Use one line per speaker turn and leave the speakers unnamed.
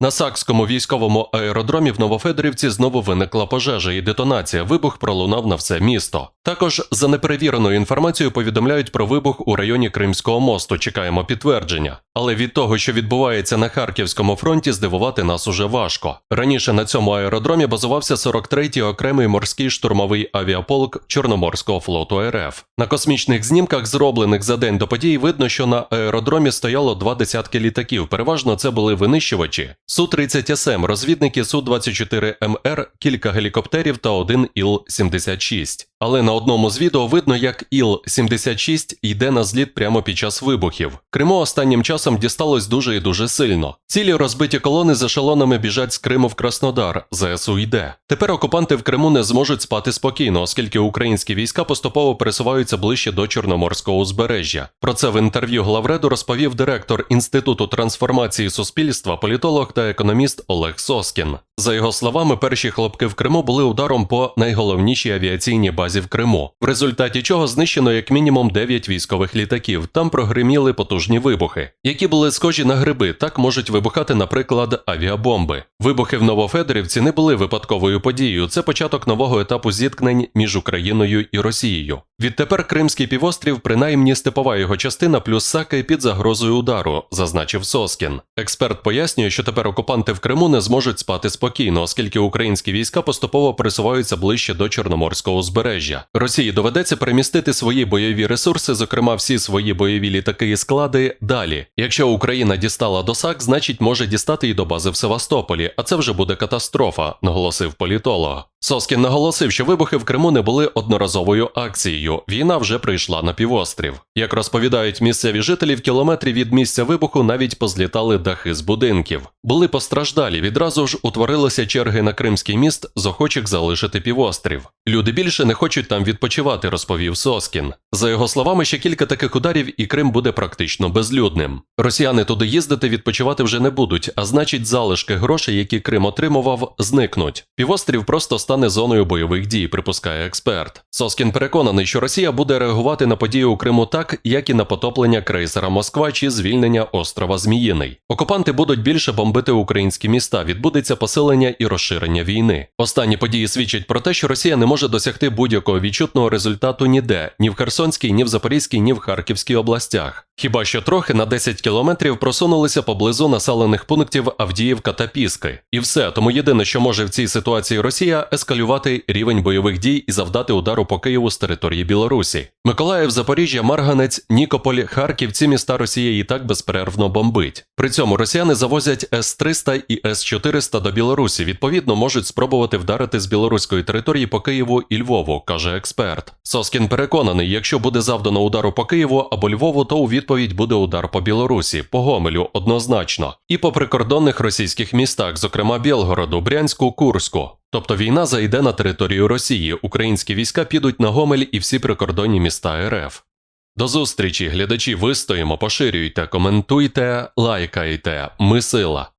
На Сакському військовому аеродромі в Новофедорівці знову виникла пожежа і детонація. Вибух пролунав на все місто. Також за неперевіреною інформацією повідомляють про вибух у районі Кримського мосту. Чекаємо підтвердження. Але від того, що відбувається на Харківському фронті, здивувати нас уже важко. Раніше на цьому аеродромі базувався 43-й окремий морський штурмовий авіаполк Чорноморського флоту РФ. На космічних знімках, зроблених за день до подій, видно, що на аеродромі стояло два десятки літаків. Переважно це були винищувачі. Су-30СМ, розвідники Су-24МР, кілька гелікоптерів та один Іл-76. Але на одному з відео видно, як Іл-76 йде на зліт прямо під час вибухів. Криму останнім часом дісталось дуже і дуже сильно. Цілі розбиті колони з ешелонами біжать з Криму в Краснодар, ЗСУ йде. Тепер окупанти в Криму не зможуть спати спокійно, оскільки українські війська поступово пересуваються ближче до Чорноморського узбережжя. Про це в інтерв'ю главреду розповів директор Інституту трансформації суспільства, політолог та економіст Олег Соскін. За його словами, перші хлопки в Криму були ударом по найголовнішій авіаційній базі в Криму, в результаті чого знищено як мінімум 9 військових літаків. Там прогриміли потужні вибухи, які були схожі на гриби. Так можуть вибухати, наприклад, авіабомби. Вибухи в Новофедорівці не були випадковою подією. Це початок нового етапу зіткнень між Україною і Росією. Відтепер Кримський півострів, принаймні степова його частина, плюс Саки під загрозою удару, зазначив Соскін. Експерт пояснює, що тепер окупанти в Криму не зможуть спати спокійно, оскільки українські війська поступово пересуваються ближче до Чорноморського узбережжя. Росії доведеться перемістити свої бойові ресурси, зокрема всі свої бойові літаки і склади, далі. Якщо Україна дістала до САК, значить може дістати і до бази в Севастополі, а це вже буде катастрофа, наголосив політолог. Соскін наголосив, що вибухи в Криму не були одноразовою акцією. Війна вже прийшла на півострів. Як розповідають місцеві жителі, в кілометрі від місця вибуху навіть позлітали дахи з будинків. Були постраждалі. Відразу ж утворилися черги на Кримський міст з охочих залишити півострів. Люди більше не хочуть там відпочивати, розповів Соскін. За його словами, ще кілька таких ударів, і Крим буде практично безлюдним. Росіяни туди їздити відпочивати вже не будуть, а значить, залишки грошей, які Крим отримував, зникнуть. Півострів просто стане зоною бойових дій, припускає експерт. Соскін переконаний, що Росія буде реагувати на події у Криму так, як і на потоплення крейсера Москва чи звільнення острова Зміїний. Окупанти будуть більше бомбити українські міста, відбудеться посилення і розширення війни. Останні події свідчать про те, що Росія не може досягти будь-якого відчутного результату ніде, ні в Херсонській, ні в Запорізькій, ні в Харківській областях. Хіба що трохи на 10 кілометрів просунулися поблизу населених пунктів Авдіївка та Піски. І все, тому єдине, що може в цій ситуації Росія ескалювати рівень бойових дій і завдати удару по Києву з території Білорусі. Миколаїв, Запоріжжя, Марганець, Нікополь, Харків ці міста Росія і так безперервно бомбить. При цьому росіяни завозять С-300 і С-400 до Білорусі. Відповідно, можуть спробувати вдарити з білоруської території по Києву і Львову, каже експерт. Соскін переконаний, якщо буде завдано удару по Києву або Львову, то у відповідь буде удар по Білорусі, по Гомелю однозначно, і по прикордонних російських містах, зокрема Білгороду, Брянську, Курську. Тобто війна зайде на територію Росії, українські війська підуть на Гомель і всі прикордонні міста РФ. До зустрічі, глядачі, вистоїмо, поширюйте, коментуйте, лайкайте. Ми сила.